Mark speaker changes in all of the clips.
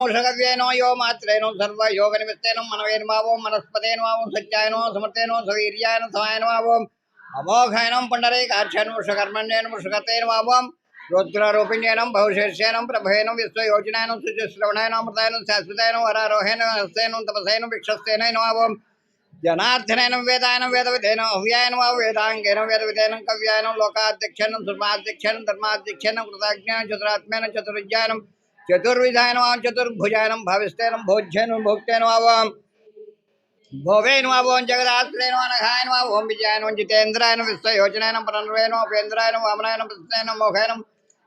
Speaker 1: षगव्येनो यो मात्रेनो सर्व योगनिमित्तेनो मनवेन्मावो मनस्पतेन्मावो सत्यायनो समर्थेनो सवीर्यायनो समायनमावो अमोघायनं पुण्डरीकाक्षनं वृषकर्मण्येन वृषकतेन्मावो रुद्ररूपिण्येनं बहुशीर्षेनं प्रभवेनं विश्वयोजनानं शुचिश्रवणेन अमृतायनं शाश्वतेन वरारोहेण हस्तेन तपसेन विक्षस्तेन नमावो जनार्दनेन वेदायन वेदविधेन हव्यायन वा वेदांगेन वेदविधेन कव्यायन लोकाध्यक्षेन धर्माध्यक्षेन धर्माध्यक्षेन कृताज्ञान चतुरात्मेन చతుర్విధాయనమాం చతుర్భుజాయనం భవిస్తేనం భోజ్యను భోక్తేను అవాం భోవేనువాభోం జగదాశ్రయను అనఘాయనువా ఓం విజయాయనం జితేంద్రాయన విశ్వయోచనాయనం పునర్వేణో ఉపేంద్రాయనం వామనాయనం ప్రసనాయనం మోఘాయనం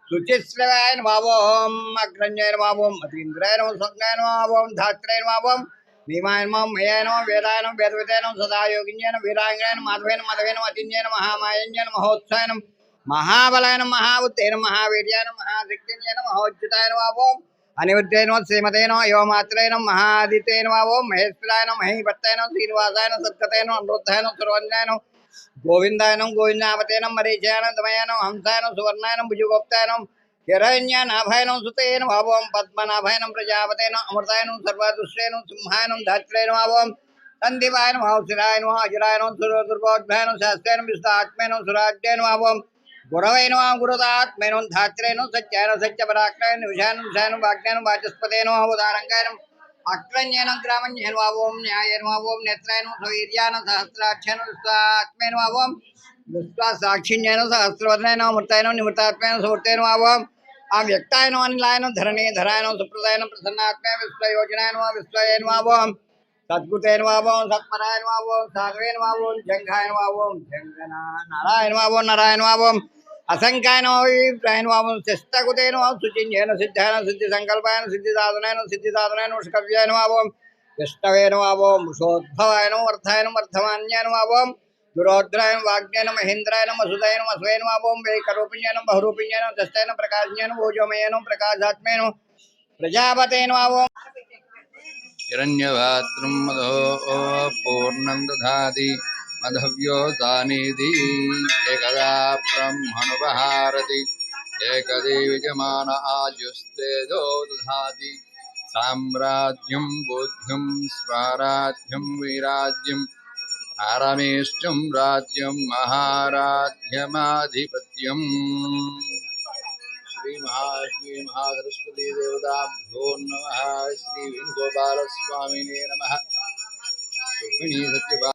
Speaker 1: శుచిశ్రవాయన వావోం అగ్రంజైన వావోం అతీంద్రాయనం స్వర్గాయన వావోం ధాత్రేయన వావోం భీమాయనమం మయాయనం వేదాయనం వేదవితయనం సదాయోగింజనం వీరాంగణం మాధవేన మధవేనం అతింజైన మహామాయంజన మహోత్సాయనం वा भों धात्रेण वा भों भीमायन वा मयायन वा वेदायन वेदविदेन सदा योगिन्येन वीरांगेन माधवेन मधवेन अतिन्येन महामायन्येन महोत्सायन महाबलायन महाबुद्धेन महावीर्यान महाशक्तिन्येन महोज्जितायन वा भों अनिरुद्धेन श्रीमतेन यो मात्रेन महादितेन वावो महेश्वरायन महीभट्टेन श्रीनिवासायन सत्कतेन अनुरुद्धेन सुरवन्यायन गोविन्दायन गोविन्दावतेन मरीचयान दमयान हंसायन सुवर्णायन भुजगोप्तायन हिरण्यान अभयन सुतेन भावों पद्मनाभयन प्रजापतेन अमृतायन सर्वदुष्टेन सिंहायन धात्रेन भावों सन्दिवायन भावशिरायन अजिरायन सुरदुर्गोद्भयन शास्त्रेन विस्तात्मेन सुराज्येन भावों గురవైన గురుదాత్మైనం ధాత్రేను సత్యాయన సత్య పరాక్రయను విషాను విషాను వాజ్ఞానం వాచస్పతేనో ఉదారంకాయనం అక్రంజనం గ్రామంజేను అవం న్యాయను అవం నేత్రాయను సౌర్యాన సహస్రాక్షను విశ్వాత్మేను అవం విశ్వా సాక్షిణ్యను సహస్రవదనైన అమృతాయనం నిమృతాత్మైన సుమృతేను అవం ఆ వ్యక్తాయనం అనిలాయనం ధరణీధరాయనం సుప్రదాయనం ప్రసన్నాత్మే విశ్వయోజనాయను విశ్వయేను అవం సద్గుతేను వావం సత్మరాయను వావం సాగవేను వావం జంఘాయను వావం జంగన నారాయణ వావం నారాయణ వావం ओं शिष्टकुतेन वा सुचिन्येन सिद्धायन सिद्धिसङ्कल्पायन सिद्धिसाधनेन सिद्धिसाधनेन उष्कव्यायन वा ओं विष्णवेन वा ओं वृषोद्भवायन, वर्धायन वर्धमान्यान वा ओं दुरोद्रायन वाग्येन महेन्द्रायन, मसुदायन मस्वेन वा ओं वेकरूपिण्येन, बहुरूपिण्येन दस्तेन प्रकाशन्येन भोजमयेन, प्रकाशात्मेन प्रजापतेन वा ओं
Speaker 2: हिरण्यभाद्रं मधो पूर्णं दधाति मधव्योसानिधि एकदा ब्रह्मणुपहारति। एकदेविजमान आयुस्तेजो दधाति साम्राज्यं, बुद्धिं स्वाराध्यं वैराज्यं। आरमेष्टं राज्यं महाराध्यमाधिपत्यम् श्री महालक्ष्मी महासरस्वती देवताभ्यो नमः। श्री वेणुगोपालस्वामिने नमः। रुक्मिणी सत्यभा